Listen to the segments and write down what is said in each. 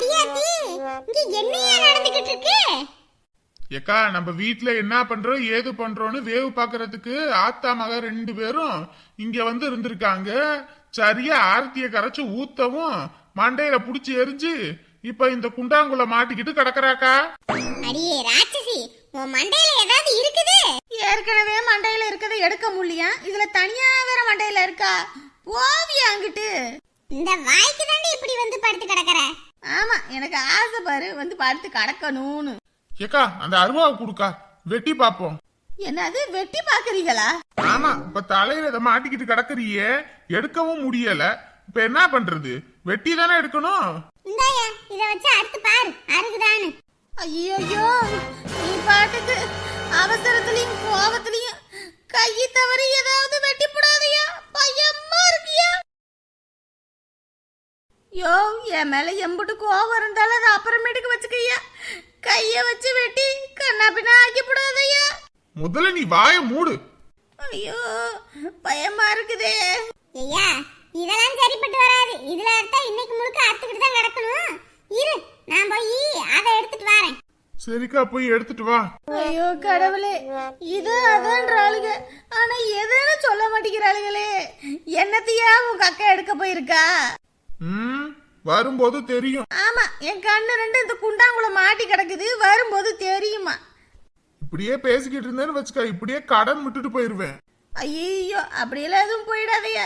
பியாத்தி இங்க என்னையா நடந்துகிட்டு இருக்கு ஏக்கா நம்ம வீட்ல என்ன பண்றோம் ஏது பண்றோம்னு வேவு பாக்குறதுக்கு ஆத்தா மக ரெண்டு பேரும் இங்க வந்து இருந்திருக்காங்க. சரியா ஆரத்திய கரைச்சு ஊத்தவும் மண்டையில புடிச்சு எரிஞ்சு இப்ப இந்த குண்டாங்குள்ள மாட்டிக்கிட்டு கிடக்குறாக்கா? அடியே ராட்சசி உன் மண்டையில ஏதாவது இருக்குது? ஏற்கனவே மண்டையில இருக்கதை எடுக்க முடியல இதுல தனியா வேற மண்டையில இருக்கா? போவியா அங்கிட்டு? இந்த வாய்க்கு தாண்டி இப்படி வந்து படுத்து கிடக்குற? ஆமா எனக்கு ஆசை பாரு வந்து படுத்து கடக்கணும்னு. ஏக்கா அந்த அருவாவை கொடுக்கா. வெட்டி பாப்போம் என்னது வெட்டி பாக்குறீங்களா ஆமா இப்ப தலையில இதை மாட்டிக்கிட்டு கிடக்குறியே. எடுக்கவும் முடியல. இப்ப என்ன பண்றது? வெட்டி தானே எடுக்கணும்? இந்தாயா இத வச்சு அடுத்து பாரு அருகுதான்னு ஐயோ நீ பாட்டுக்கு அவசரத்துலயும் கோபத்துலயும் கையை தவறி ஏதாவது வெட்டி யோ என் மேல எம்புட்டு கோவம் இருந்தாலும் அதை அப்புறமேட்டுக்கு வச்சுக்கையா கைய வச்சு வெட்டி கண்ணா பின்னா ஆக்கி போடாதயா? முதல்ல நீ வாய மூடு. ஐயோ பயமா இருக்குதே. ஐயா இதெல்லாம் சரிப்பட்டு வராது. இதுல எடுத்தா இன்னைக்கு முழுக்க அறுத்துக்கிட்டு தான் கிடக்கணும். இரு நான் போய் அதை எடுத்துட்டு வரேன். சரிக்கா போய் எடுத்துட்டு வா. ஐயோ கடவுளே. இது அதான்றாளுங்க ஆனா எதுன்னு சொல்ல மாட்டேங்கிறாளுங்களே என்னத்தையா உங்க அக்கா எடுக்க போயிருக்கா? ம்? வரும்போது தெரியும். ஆமா என் கண்ணு ரெண்டு இந்த குண்டாங்குள்ள மாட்டி கிடக்குது வரும்போது தெரியுமா? இப்படியே பேசிக்கிட்டு இருந்தேன்னு வச்சுக்க இப்படியே கடன் விட்டுட்டு போயிருவேன். ஐயோ அப்படியெல்லாம் எதுவும் போயிடாதயா.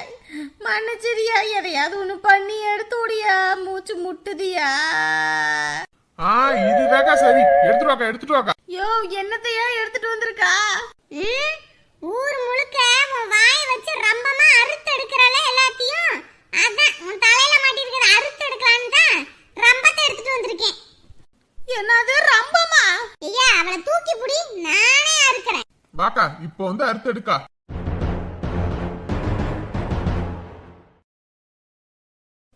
மன்னிச்சிரியா எதையாவது ஒண்ணு பண்ணி எடுத்து மூச்சு முட்டுதியா? ஆ இதுதாக்கா சரி. எடுத்துட்டு வாக்கா எடுத்துட்டு வாக்கா. யோ என்னத்தையா எடுத்துட்டு வந்திருக்கா? ஊர் முழுக்க வாயை வச்சு ரம்பமா அறுத்து எடுக்கிறல எல்லாத்தையும்? அதான் உன் தலையில மாட்டிருக்கிற அறுத்து எடுக்கலான்னு தான் ரம்பத்தை எடுத்துட்டு வந்திருக்கேன். என்னது ரம்பமா? ஐயா அவளை தூக்கி புடி நானே அறுக்கிறேன். வாக்கா இப்போ வந்து அறுத்து எடுக்கா.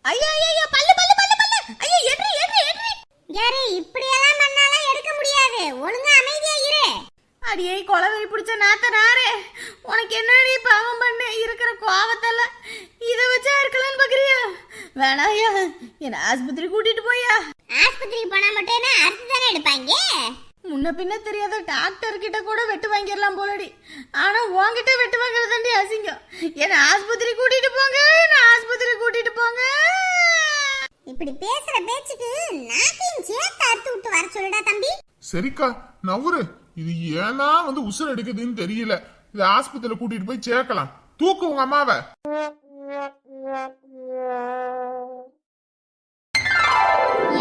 ஐயா ஐயா பல்லு பல்லு பல்லு பல்லு. ஐயா எட்ரி எட்ரி எட்ரி யாரு எடுக்க முடியாது. ஒழுங்கா அமைதியா இரு. அடியே கொலவெறி பிடிச்ச நாத்த நாரே உனக்கு என்னடி பாவம் பண்ண இருக்கிற கோவத்தெல்லாம்? இதை வச்சா இருக்கலாம்னு பாக்குறியா வேணாயா? என்ன ஆஸ்பத்திரி கூட்டிட்டு போயா? ஆஸ்பத்திரிக்கு போனா மட்டும் என்ன அறுத்து தானே எடுப்பாங்க? முன்ன பின்ன தெரியாத டாக்டர் கிட்ட கூட வெட்டு வாங்கிடலாம் போலடி. ஆனா உன்கிட்ட வெட்டு வாங்குறதாண்டி அசிங்கம். என்ன ஆஸ்பத்திரி கூட்டிட்டு போங்க என்ன ஆஸ்பத்திரி கூட்டிட்டு போங்க. இப்படி பேசுற பேச்சுக்கு நாக்கையும் சேர்த்து அறுத்து விட்டு வர சொல்லுடா தம்பி. சரிக்கா நவுரு இது ஏன்னா வந்து உசுர் எடுக்குதுன்னு தெரியல. இது ஆஸ்பத்திரியில கூட்டிட்டு போய் சேர்க்கலாம். தூக்கு உங்க அம்மாவை.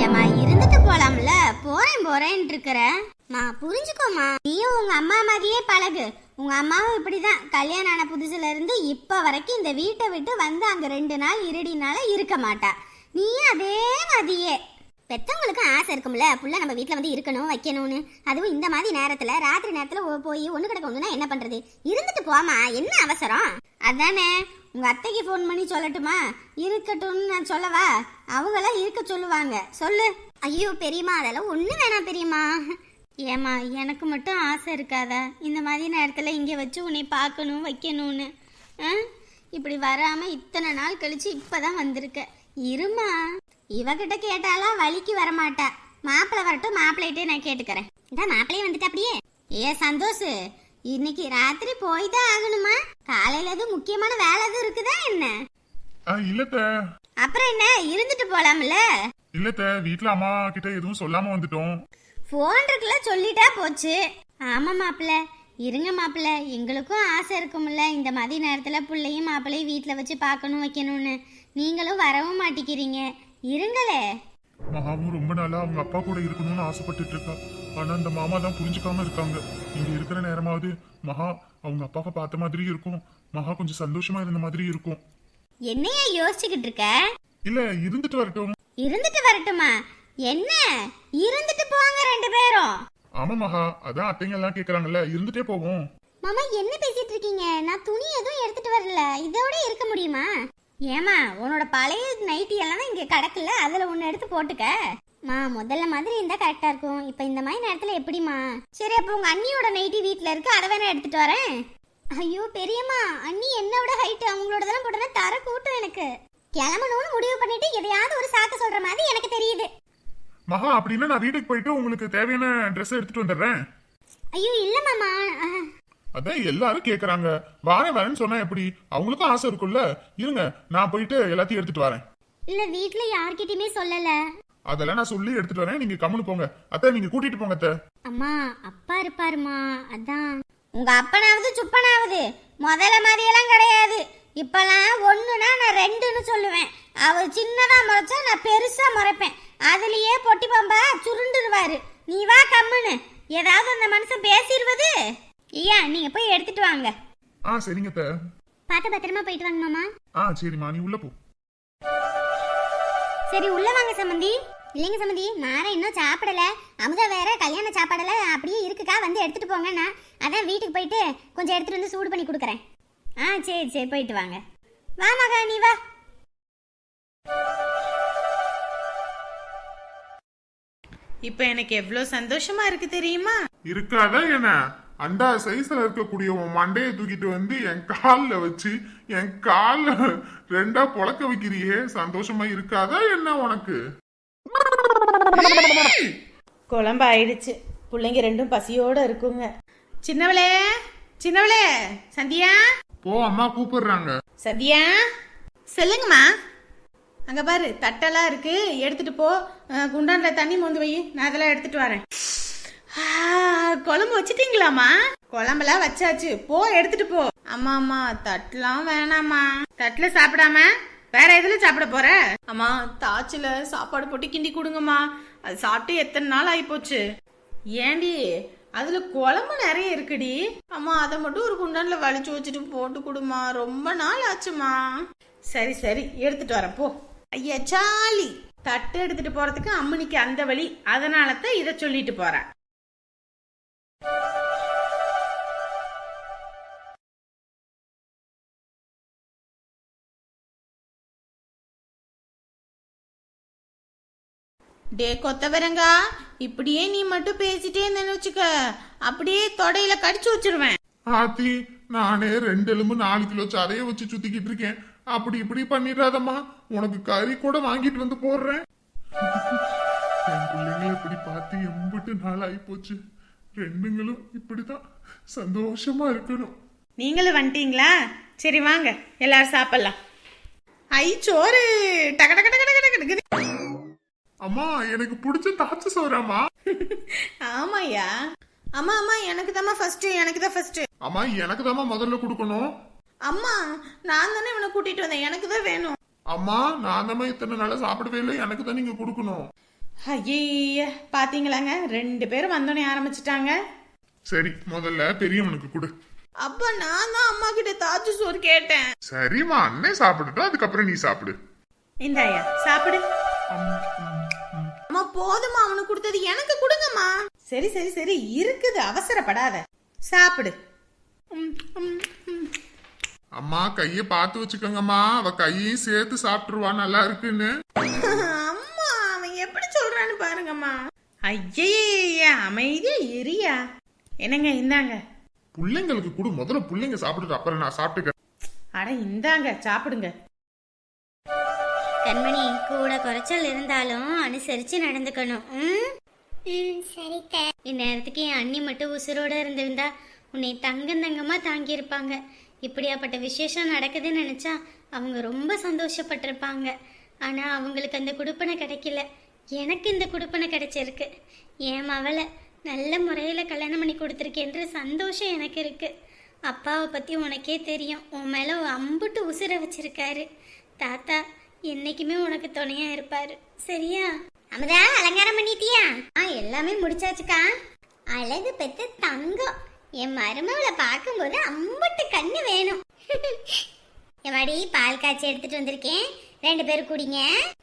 ஏமா இருந்துட்டு போலாம்ல. போறேன் போறேன் இருக்கிற. நான் புரிஞ்சுக்கோமா நீயும் உங்க அம்மா மாதிரியே பழகு. உங்க அம்மாவும் இப்படிதான். கல்யாணம் ஆன புதுசுல இருந்து இப்ப வரைக்கும் இந்த வீட்டை விட்டு வந்து அங்க ரெண்டு நாள் இருடினால இருக்க மாட்டா. நீயும் அதே மாதிரியே. பெற்றவங்களுக்கும் ஆசை இருக்கும்ல புள்ள நம்ம வீட்டில் வந்து இருக்கணும் வைக்கணும்னு. அதுவும் இந்த மாதிரி நேரத்தில் ராத்திரி நேரத்தில் போய் ஒன்று கிடக்க ஒண்ணுனா என்ன பண்ணுறது இருந்துட்டு போமா என்ன அவசரம்? அதானே உங்கள் அத்தைக்கு ஃபோன் பண்ணி சொல்லட்டுமா? இருக்கட்டும்னு நான் சொல்லவா? அவங்களாம் இருக்க சொல்லுவாங்க. சொல்லு. ஐயோ பெரியம்மா அதெல்லாம் ஒன்றும் வேணாம் பெரியம்மா. ஏமா எனக்கு மட்டும் ஆசை இருக்காதா? இந்த மாதிரி நேரத்தில் இங்கே வச்சு உன்னை பார்க்கணும் வைக்கணும்னு. இப்படி வராமல் இத்தனை நாள் கழித்து இப்போ தான் வந்திருக்க. இருமா இவகிட்ட கேட்டாலா வலிக்கு வரமாட்டா. மாப்பிள்ளை வரட்டும் மாப்பிள்ளைகிட்டே நான் கேட்டுக்கிறேன். இந்த மாப்பிள்ளையே வந்துட்டு அப்படியே. ஏ சந்தோஷ் இன்னைக்கு ராத்திரி போய் தான் ஆகணுமா? காலையில எதுவும் முக்கியமான வேலை எதுவும் இருக்குதா என்ன? இல்லத்த. அப்புறம் என்ன? இருந்துட்டு போலாம்ல? இல்லத்த வீட்ல அம்மா கிட்ட எதுவும் சொல்லாம வந்துட்டோம். ஃபோன் இருக்குல்ல சொல்லிட்டா போச்சு. ஆமா மாப்பிள்ள. இருங்க மாப்பிள்ள. எங்களுக்கும் ஆசை இருக்கும்ல. இந்த மாதிரி நேரத்துல பிள்ளையும் மாப்பிள்ளையும் வீட்டில் வச்சு பார்க்கணும் வைக்கணும்னு. நீங்களும் வரவும் மாட்டிக்கிறீங்க. இருங்களே. மகாவும் ரொம்ப நாளா அவங்க அப்பா கூட இருக்கணும்னு ஆசைப்பட்டுட்டு இருக்கா. ஆனா அந்த மாமா தான் புரிஞ்சுக்காம இருக்காங்க. இங்க இருக்கிற நேரமாவது மகா அவங்க அப்பாவை பார்த்த மாதிரி இருக்கும். மகா கொஞ்சம் சந்தோஷமா இருந்த மாதிரி இருக்கும். என்னையா யோசிச்சுக்கிட்டு இருக்க? இல்ல இருந்துட்டு வரட்டும். இருந்துட்டு வரட்டுமா? என்ன? இருந்துட்டு போங்க ரெண்டு பேரும். ஆமா மகா அதான் அத்தைங்க எல்லாம் கேக்குறாங்கல்ல இருந்துட்டே போவோம். மாமா என்ன பேசிட்டு இருக்கீங்க? நான் துணி எதுவும் எடுத்துட்டு வரல இதோட இருக்க முடியுமா ஏமா உன்னோட பழைய நைட்டி எல்லாம் இங்க கிடக்குல அதுல ஒன்னு எடுத்து போட்டுக்க. மா முதல்ல மாதிரி இருந்தா கரெக்டா இருக்கும். இப்ப இந்த மாதிரி நேரத்துல எப்படிமா சரி அப்ப உங்க அண்ணியோட நைட்டி வீட்ல இருக்கு. அதை வேணா எடுத்துட்டு வரேன். ஐயோ பெரியம்மா அண்ணி என்னோட ஹைட் அவங்களோடதெல்லாம் போட்டனா தர கூட்டம் எனக்கு. கிளம்பணும்னு முடிவு பண்ணிட்டு எதையாவது ஒரு சாக்கு சொல்ற மாதிரி எனக்கு தெரியுது. மகா அப்படின்னா நான் வீட்டுக்கு போயிட்டு உங்களுக்கு தேவையான ட்ரெஸ் எடுத்துட்டு வந்துடுறேன். ஐயோ இல்ல மாமா. அதான் எல்லாரும் கேக்குறாங்க. வாரேன் வரேன்னு சொன்னா எப்படி? அவங்களுக்கும் ஆசை இருக்கும்ல. இருங்க நான் போயிட்டு எல்லாத்தையும் எடுத்துட்டு வரேன். இல்ல வீட்ல யார்கிட்டயுமே சொல்லல. அதெல்லாம் நான் சொல்லி எடுத்துட்டு வரேன். நீங்க கம்முனு போங்க. அத்தை நீங்க கூட்டிட்டு போங்க அத்தை. அம்மா அப்பா இருப்பாருமா அதான். உங்க அப்பனாவது சுப்பனாவது. முதல்ல மாதிரியெல்லாம் கிடையாது. இப்பெல்லாம் ஒண்ணுனா நான் ரெண்டுன்னு சொல்லுவேன். அவர் சின்னதா முறைச்சா நான் பெருசா முறைப்பேன். அதுலயே பொட்டி பம்பா சுருண்டுருவாரு. நீ வா கம்முன்னு ஏதாவது அந்த மனுஷன் பேசிடுவது ஐயா நீங்க போய் எடுத்துட்டு வாங்க. ஆ சரிங்க அத்தை. பார்த்து பத்திரமா போயிட்டு வாங்க மாமா. ஆ சரிம்மா நீ உள்ள போ. சரி உள்ள வாங்க சம்மந்தி இல்லைங்க சம்மந்தி நாரே இன்னும் சாப்பிடல. அமுதா வேற கல்யாண சாப்பாடுல அப்படியே இருக்குக்கா வந்து எடுத்துட்டு போங்கண்ணா. அதான் வீட்டுக்கு போயிட்டு கொஞ்சம் எடுத்துட்டு வந்து சூடு பண்ணி கொடுக்குறேன். ஆ சரி சரி போயிட்டு வாங்க. வா மகா நீ வா. இப்போ எனக்கு எவ்வளோ சந்தோஷமா இருக்கு தெரியுமா? இருக்காதா என்ன? அண்டா சைஸ்ல இருக்கக்கூடிய உன் மண்டையை தூக்கிட்டு வந்து என் கால்ல வச்சு என் கால்ல ரெண்டா பொளக்க வைக்கிறியே சந்தோஷமா இருக்காதா என்ன உனக்கு? குழம்பு ஆயிடுச்சு பிள்ளைங்க ரெண்டும் பசியோட இருக்குங்க. சின்னவளே சின்னவளே சந்தியா? போ அம்மா கூப்பிடுறாங்க. சந்தியா? சொல்லுங்கம்மா. அங்க பாரு தட்டெல்லாம் இருக்கு. எடுத்துட்டு போ. குண்டான்ல தண்ணி மோந்து வை. நான் அதெல்லாம் எடுத்துட்டு வரேன். குழம்பு வச்சிட்டீங்களாமா குழம்பெல்லாம் வச்சாச்சு. போ எடுத்துட்டு போ. அம்மா அம்மா தட்டுலாம் வேணாம்மா. தட்டுல சாப்பிடாம வேற எதுல சாப்பிட போற? அம்மா தாச்சுல சாப்பாடு போட்டு கிண்டி கொடுங்கம்மா. அது சாப்பிட்டு எத்தனை நாள் ஆயிப்போச்சு. ஏண்டி அதுல குழம்பு நிறைய இருக்குடி. அம்மா அதை மட்டும் ஒரு குண்டான்ல வலிச்சு வச்சுட்டு போட்டு கொடுமா ரொம்ப நாள் ஆச்சுமா சரி சரி எடுத்துட்டு வரேன். போ. ஐயா சாலி தட்டு எடுத்துட்டு போறதுக்கு அம்மனிக்கு அந்த வழி. அதனால தான் இதை சொல்லிட்டு போறேன். டே கொத்தவரங்கா இப்படியே நீ மட்டும் பேசிட்டே இருந்தேன்னு வச்சுக்க அப்படியே தொடையில கடிச்சு வச்சிருவேன். ஆத்தி நானே ரெண்டு எலும்பு நாலு கிலோ சதைய வச்சு சுத்திக்கிட்டு இருக்கேன். அப்படி இப்படி பண்ணிடாதம்மா. உனக்கு கறி கூட வாங்கிட்டு வந்து போடுறேன். என் பிள்ளைங்களை இப்படி பார்த்து எம்பிட்டு நாள் ஆகி போச்சு. ரெண்டுங்களும் இப்படிதான் சந்தோஷமா இருக்கணும். நீங்களும் வந்துட்டீங்களா? சரி வாங்க எல்லாரும் சாப்பிடலாம். ஐ சோறு. டக டக டக டக டக டக. அம்மா எனக்கு பிடிச்ச தாச்சு சோறாமா ஆமாய்யா. அம்மா அம்மா எனக்கு தாம்மா ஃபர்ஸ்ட் எனக்கு தான் ஃபர்ஸ்ட் அம்மா எனக்கு முதல்ல கொடுக்கணும். அம்மா நான் தானே இவனை கூட்டிட்டு வந்தேன். எனக்கு தான் வேணும். அம்மா நான் தான் இத்தனை நாளா சாப்பிடவே இல்லை. எனக்கு தான் நீங்க கொடுக்கணும். ஐய பாத்தீங்களாங்க? ரெண்டு பேரும் வந்தோடனே ஆரம்பிச்சிட்டாங்க. சரி முதல்ல பெரியவனுக்கு கொடு. அப்பா நான் தான் அம்மா கிட்ட தாச்சு சோறு கேட்டேன். சரிம்மா அண்ணன் சாப்பிட்டுட்டோம் அதுக்கப்புறம் நீ சாப்பிடு. இந்தாயா சாப்பிடு. அம்மா போதுமா அவனுக்கு கொடுத்தது எனக்கு கொடுங்கம்மா. சரி சரி சரி. இருக்குது. அவசரப்படாத. சாப்பிடு. அம்மா கைய பார்த்து வச்சுக்கோங்கம்மா. அவ கையையும் சேர்த்து சாப்பிட்டுருவா. நல்லா இருக்குன்னு. அம்மா அவன் எப்படி சொல்றான்னு பாருங்கம்மா. ஐயே அமைதியா எரியா என்னங்க இந்தாங்க. பிள்ளைங்களுக்கு கொடு. முதல்ல பிள்ளைங்க சாப்பிட்டுட்டு அப்புறம் நான் சாப்பிட்டுக்கிறேன். அட இந்தாங்க. சாப்பிடுங்க. கண்மணி கூட குறைச்சல் இருந்தாலும் அனுசரிச்சு நடந்துக்கணும். ம்? சரித்த இந்நேரத்துக்கு என் அண்ணி மட்டும் உசுரோட இருந்திருந்தா உன்னை தங்கம் தங்கமா தாங்கியிருப்பாங்க. இப்படியாப்பட்ட விசேஷம் நடக்குதுன்னு நினைச்சா அவங்க ரொம்ப சந்தோஷப்பட்டிருப்பாங்க. ஆனா அவங்களுக்கு அந்த குடுப்பனை கிடைக்கல. எனக்கு இந்த குடுப்பனை கிடைச்சிருக்கு. என் மவளை நல்ல முறையில கல்யாணம் பண்ணி கொடுத்துருக்கேன்ற சந்தோஷம் எனக்கு இருக்கு. அப்பாவை பத்தி உனக்கே தெரியும். உன் மேல அம்புட்டு உசுர வச்சிருக்காரு. தாத்தா என்னைக்குமே உனக்கு துணையா இருப்பாரு. சரியா? அமுதா அலங்காரம் பண்ணிட்டியா? ஆ எல்லாமே முடிச்சாச்சுக்கா. அழகு பெத்த தங்கம். என் மருமவளை பார்க்கும்போது அம்புட்டு கண்ணு வேணும். எவாடி பால் காய்ச்சி எடுத்துட்டு வந்திருக்கேன். ரெண்டு பேரும் குடிங்க.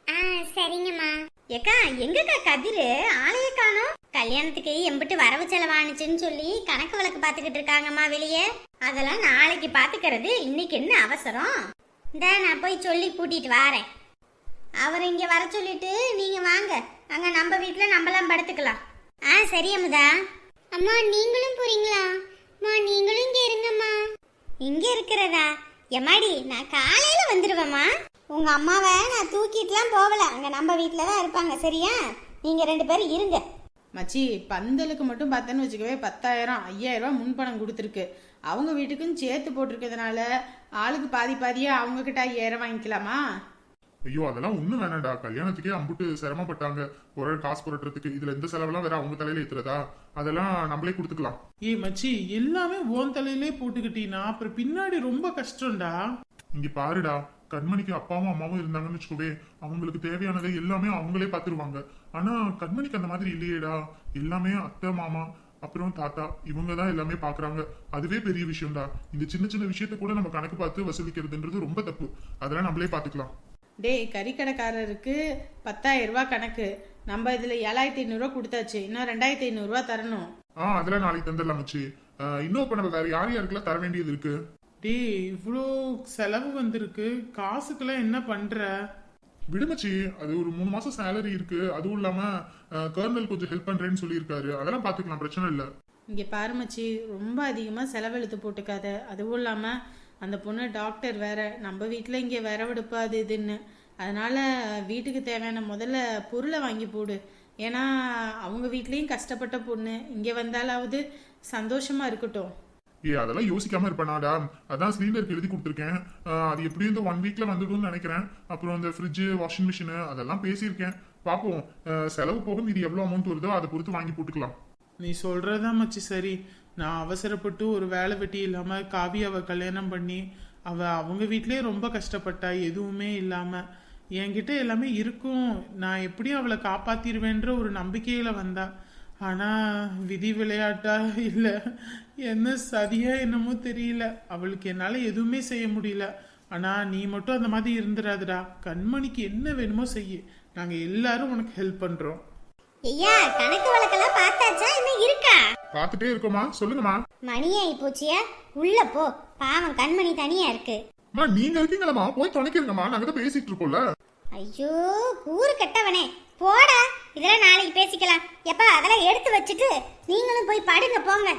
ஆ சரிங்கம்மா. ஏக்கா எங்கக்கா கதிரு? ஆளையே காணோம். கல்யாணத்துக்கு எம்பிட்டு வரவு செலவானுச்சுன்னு சொல்லி கணக்கு வழக்கு பார்த்துக்கிட்டு இருக்காங்கம்மா வெளியே. அதெல்லாம் நாளைக்கு பார்த்துக்கிறது. இன்னைக்கு என்ன அவசரம்? இந்த நான் போய் சொல்லி கூட்டிட்டு வாரேன். அவர் இங்க வர சொல்லிட்டு நீங்க வாங்க. அங்க நம்ம வீட்ல நம்மலாம் படுத்துக்கலாம். ஆ சரி அமுதா. அம்மா நீங்களும் போறீங்களா? அம்மா நீங்களும் இங்க இருங்கம்மா. இங்க இருக்கிறதா? எம்மாடி நான் காலையில வந்துடுவேம்மா உங்க அம்மாவை நான் தூக்கிட்டுலாம் போகல. அங்க நம்ம வீட்ல தான் இருப்பாங்க சரியா? நீங்க ரெண்டு பேரும் இருங்க. மச்சி பந்தலுக்கு மட்டும் பார்த்தேன்னு வச்சுக்கவே பத்தாயிரம் ஐயாயிரம் ரூபாய் முன்பணம் கொடுத்துருக்கு. அவங்க வீட்டுக்கும் சேர்த்து போட்டிருக்கிறதுனால ஆளுக்கு பாதி பாதியா அவங்க கிட்ட ஐயாயிரம் வாங்கிக்கலாமா? ஐயோ அதெல்லாம் ஒண்ணும் வேணாம்டா. கல்யாணத்துக்கே அம்புட்டு சிரமப்பட்டாங்க. ஒரு காசு புரட்டுறதுக்கு இதுல எந்த செலவெல்லாம் வேற அவங்க தலையில ஏத்துறதா? அதெல்லாம் நம்மளே கொடுத்துக்கலாம். ஏய் மச்சி எல்லாமே ஓன் தலையிலே போட்டுக்கிட்டீனா? அப்புறம் பின்னாடி ரொம்ப கஷ்டம்டா. இங்க பாருடா. கண்மணிக்கு அப்பாவும் அம்மாவும் இருந்தாங்கன்னு வச்சுக்கோவே அவங்களுக்கு தேவையானதை எல்லாமே அவங்களே பார்த்துருவாங்க ஆனா கண்மணிக்கு அந்த மாதிரி இல்லையேடா. எல்லாமே அத்தை மாமா அப்புறம் தாத்தா இவங்க தான் எல்லாமே பாக்குறாங்க. அதுவே பெரிய விஷயம்டா. இந்த சின்ன சின்ன விஷயத்த கூட நம்ம கணக்கு பார்த்து வசூலிக்கிறதுன்றது ரொம்ப தப்பு. அதெல்லாம் நம்மளே பாத்துக்கலாம். டேய் கறிக்கடைக்காரருக்கு பத்தாயிரம் ரூபாய் கணக்கு. நம்ம இதுல ஏழாயிரத்தி ஐநூறுரூவா கொடுத்தாச்சு. இன்னும் ரெண்டாயிரத்தி ஐநூறுரூவா தரணும். ஆ அதெல்லாம் நாளைக்கு தந்துடலாம் மச்சி. ஆஹ் இன்னும் இப்ப நம்ம வேற யார் யாருக்கெல்லாம் தர வேண்டியது இருக்கு? டேய் இவ்வளோ செலவு வந்திருக்கு. காசுக்கெல்லாம் என்ன பண்ற? விடுமச்சி அது ஒரு மூணு மாசம் சேலரி இருக்கு. அதுவும் இல்லாம கர்னல் கொஞ்சம் ஹெல்ப் பண்றேன்னு சொல்லியிருக்காரு. அதெல்லாம் பாத்துக்கலாம் பிரச்சனை இல்ல. இங்க பாருமச்சி ரொம்ப அதிகமா செலவெழுத்து போட்டுக்காத. அதுவும் இல்லாம அந்த பொண்ணு டாக்டர் வேற. நம்ம வீட்டில் இங்க விரவெடுப்பு அது இதுன்னு. அதனால வீட்டுக்கு தேவையான முதல்ல பொருளை வாங்கி போடு. ஏன்னா அவங்க வீட்லயும் கஷ்டப்பட்ட பொண்ணு. இங்க வந்தாலாவது சந்தோஷமா இருக்கட்டும். ஏ அதெல்லாம் யோசிக்காம இருப்பேனாடா. அதான் சிலிண்டருக்கு எழுதி கொடுத்துருக்கேன். அது எப்படியும் இந்த ஒன் வீக்ல வந்துடும்னு நினைக்கிறேன். அப்புறம் இந்த ஃப்ரிட்ஜு வாஷிங் மிஷினு அதெல்லாம் பேசியிருக்கேன். பார்ப்போம் செலவு போக மீதி எவ்வளோ அமௌண்ட் வருதோ அதை பொறுத்து வாங்கி போட்டுக்கலாம். நீ சொல்றதா மச்சி சரி. நான் அவசரப்பட்டு ஒரு வேலை வெட்டி இல்லாம காவியாவை கல்யாணம் பண்ணி அவ அவங்க வீட்லயே ரொம்ப கஷ்டப்பட்டா எதுவுமே இல்லாம. என்கிட்ட எல்லாமே இருக்கும். நான் எப்படியும் அவளை காப்பாத்திருவேன்ற ஒரு நம்பிக்கையில வந்தா. ஆனா விதி விளையாட்டா இல்ல என்ன சதியா என்னமோ தெரியல. அவளுக்கு என்னால எதுவுமே செய்ய முடியல. ஆனா நீ மட்டும் அந்த மாதிரி இருந்துடாதடா கண்மணிக்கு என்ன வேணுமோ செய்யு. நாங்க எல்லாரும் உனக்கு ஹெல்ப் பண்றோம். ஐயா கணக்கு வழக்கெல்லாம் பார்த்தாச்சா? இன்னும் இருக்கா? பார்த்துட்டே இருக்கோமா சொல்லுங்கம்மா. மணியாயி போச்சியா உள்ள போ. பாவம் கண்மணி தனியா இருக்கு. அம்மா நீங்க இருக்கீங்களம்மா? போய் துணைக்கிறங்கம்மா நாங்க தான் பேசிட்டு இருக்கோம்ல. ஐயோ கூறு கட்டவனே. போடா. இதெல்லாம் நாளைக்கு பேசிக்கலாம். எப்பா அதெல்லாம் எடுத்து வச்சுட்டு நீங்களும் போய் படுங்க போங்க.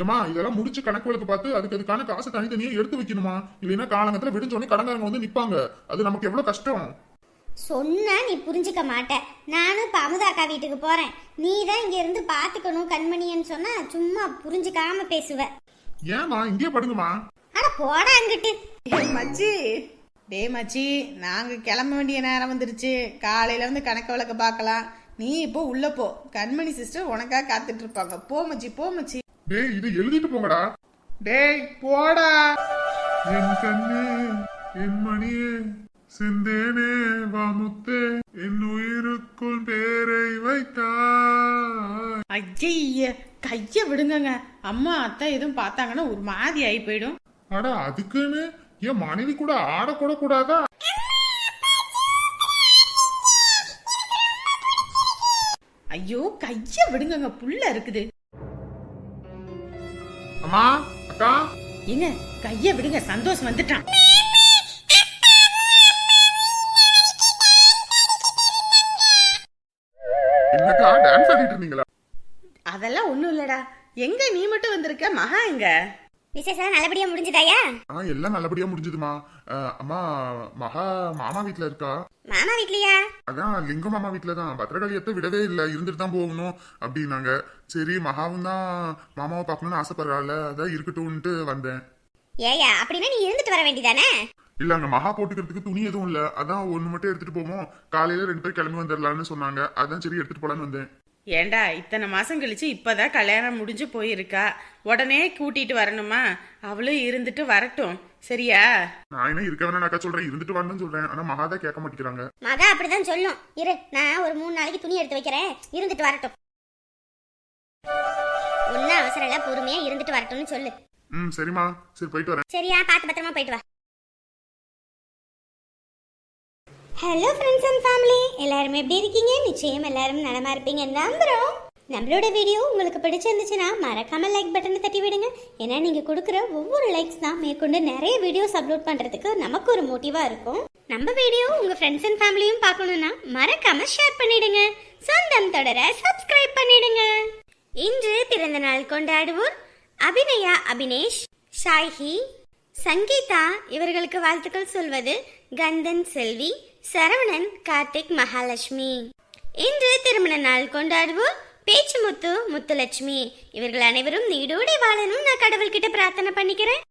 ஏமா இதெல்லாம் முடிச்சு கணக்கு வழக்கு பார்த்து அதுக்கு அதுக்கான காசை தனித்தனியா எடுத்து வைக்கணுமா? இல்லைன்னா காலங்கத்துல விடிஞ்சோடனே கடங்காரங்க வந்து நிப்பாங்க. அது நமக்கு எவ்வளவு கஷ்டம்? சொன்னா நீ புரிஞ்சுக்க மாட்ட. நானும் இப்ப அமுதாக்கா வீட்டுக்கு போறேன். நீ தான் இங்க இருந்து பாத்துக்கணும் கண்மணின்னு சொன்னா சும்மா புரிஞ்சுக்காம பேசுவ. ஏமா இங்கேயே படுங்கம்மா. ஆனா போடா அங்கிட்டு. மச்சி. டேய் மச்சி நாங்க கிளம்ப வேண்டிய நேரம் வந்துருச்சு. காலையில வந்து கணக்கு வழக்க பார்க்கலாம். நீ இப்போ உள்ள போ. கண்மணி சிஸ்டர் உனக்காக காத்துட்டு இருப்பாங்க. போ மச்சி போ மச்சி. டேய் இது எழுதிட்டு போங்கடா. டேய் போடா. என் கண்ணே என் மணியே செந்தேனே வாமுத்தே என் உயிருக்குள் பேரை வைத்தாய். ஐய கைய விடுங்கங்க. அம்மா அத்தை எதுவும் பார்த்தாங்கன்னா ஒரு மாதிரி ஆகி போயிடும். அட அதுக்குன்னு என் மனைவி கூட ஆடக்கூட கூடாதா ஐயோ கைய விடுங்கங்க புல்ல இருக்குது. அம்மா அக்கா. ஏங்க கைய விடுங்க சந்தோஷம் வந்துட்டான். என்னக்கா டான்ஸ் ஆடிட்டு இருந்தீங்களா? அதெல்லாம் ஒண்ணும் இல்லடா. எங்க நீ மட்டும் வந்திருக்க? மகா எங்க? விசேஷம் நல்லபடியா முடிஞ்சுதாயா? ஆ எல்லாம் நல்லபடியா முடிஞ்சதுமா. அம்மா மகா மாமா வீட்ல இருக்கா? மாமா வீட்லயா? அதான் லிங்க மாமா வீட்ல தான். பத்திரகாளியத்தை விடவே இல்லை. இருந்துட்டு தான் போகணும் அப்படின்னாங்க. சரி மகாவும் தான் மாமாவை பார்க்கணும்னு ஆசைப்படுறாள் அதான் இருக்கட்டும்ன்ட்டு வந்தேன். ஏயா அப்படின்னா நீ இருந்துட்டு வர வேண்டியதானே? இல்ல அங்க மகா போட்டுக்கிறதுக்கு துணி எதுவும் இல்ல. அதான் ஒண்ணு மட்டும் எடுத்துட்டு போவோம். காலையில ரெண்டு பேர் கிளம்பி வந்துடலாம்னு சொன்னாங்க. அதான் சரி எடுத்துட்டு போலான்னு வந்தேன். ஏண்டா இத்தனை மாசம் கழிச்சு இப்பதான் கல்யாணம் முடிஞ்சு போயிருக்கா? உடனே கூட்டிட்டு வரணுமா? அவளும் இருந்துட்டு வரட்டும். சரியா? நான் என்ன இருக்க வேணா அக்கா சொல்றேன். இருந்துட்டு வரணும்னு சொல்றேன். ஆனா மகா தான் கேட்க மாட்டேங்கிறாங்க. மகா அப்படிதான் சொல்லும். இரு நான் ஒரு மூணு நாளைக்கு துணி எடுத்து வைக்கிறேன். இருந்துட்டு வரட்டும். ஒன்னும் அவசரம் இல்ல. பொறுமையா இருந்துட்டு வரட்டும்னு சொல்லு. ம் சரிம்மா. சரி போயிட்டு வரேன். சரியா? பார்த்து பத்திரமா போயிட்டு வா. ஹலோ ஃப்ரெண்ட்ஸ் அண்ட் ஃபேமிலி எல்லாரும் எப்படி இருக்கீங்க? நிச்சயம் எல்லாரும் நலமா இருப்பீங்க நம்புறோம். நம்மளோட வீடியோ உங்களுக்கு பிடிச்சிருந்துச்சுன்னா மறக்காம லைக் பட்டனை தட்டி விடுங்க. ஏன்னா நீங்க கொடுக்குற ஒவ்வொரு லைக்ஸ் தான் மேற்கொண்டு நிறைய வீடியோஸ் அப்லோட் பண்றதுக்கு நமக்கு ஒரு மோட்டிவா இருக்கும். நம்ம வீடியோ உங்க ஃப்ரெண்ட்ஸ் அண்ட் ஃபேமிலியும் பார்க்கணும்னா மறக்காம ஷேர் பண்ணிடுங்க. சொந்தம் தொடர சப்ஸ்கிரைப் பண்ணிடுங்க. இன்று பிறந்த நாள் கொண்டாடுவோர் அபிநயா அபினேஷ் ஷாய்ஹி சங்கீதா இவர்களுக்கு வாழ்த்துக்கள் சொல்வது கந்தன் செல்வி சரவணன் கார்த்திக் மகாலட்சுமி. இன்று திருமண நாள் கொண்டாடுவோம் பேச்சு முத்து முத்துலட்சுமி. இவர்கள் அனைவரும் நீடோடி வாழணும் நான் கடவுள்கிட்ட பிரார்த்தனை பண்ணிக்கிறேன்.